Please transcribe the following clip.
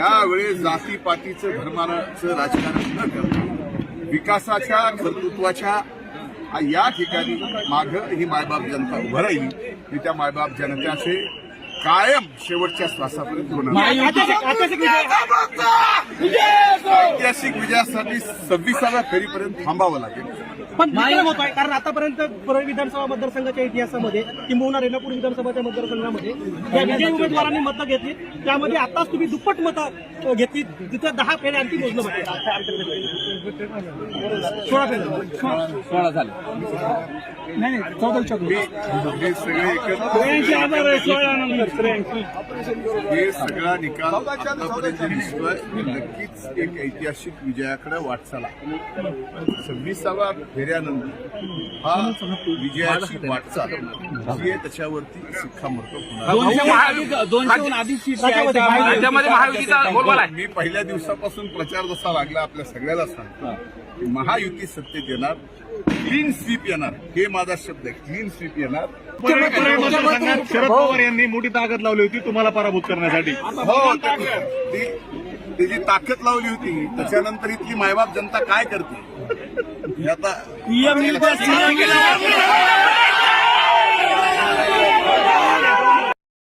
यावेळेस जातीपातीचं धर्माचं राजकारण न करता विकासाच्या कर्तृत्वाच्या या ठिकाणी माग ही मायबाप जनता उभं राहील. मी त्या मायबाप जनतेचे कायम शेवटच्या श्वासापर्यंत ऐतिहासिक विजयासाठी सव्वीसाव्या फेरीपर्यंत थांबावं लागेल. पण विक्रम होत आहे कारण आतापर्यंत परळ विधानसभा मतदारसंघाच्या इतिहासामध्ये किंबहुना रेणापूर विधानसभाच्या मतदारसोंगामध्ये या विजयी उमेदवारांनी मतं घेतली. त्यामध्ये आताच तुम्ही दुप्पट मतं घेतली. तिथं दहा फेऱ्या आणखी बाकी आहे. सोळा फेऱ्या. सोळा. झाले. नाही नाही चौदा चौदा. हे सगळे एकत्र हे सगळा निकाल आतापर्यंत दिसतोय. नक्कीच एक ऐतिहासिक विजयाकडे वाटचाल आहे. सव्वीसाव्या फेऱ्यानंतर हा विजयाची वाटचाल जी आहे. त्याच्यावरती बोलबाला आहे. मी पहिल्या दिवसापासून प्रचार जसा लागला आपल्या सगळ्याला सांगतो. महायुती सत्तेत येणार क्लीन स्वीप येणार. हे माझा शब्द आहे. क्लीन स्वीप येणार. शरद पवार यांनी मोठी ताकद लावली होती तुम्हाला पराभूत करण्यासाठी. हो ती जी ताकद लावली होती त्याच्यानंतर इथली मायबाप जनता काय करते? हे आता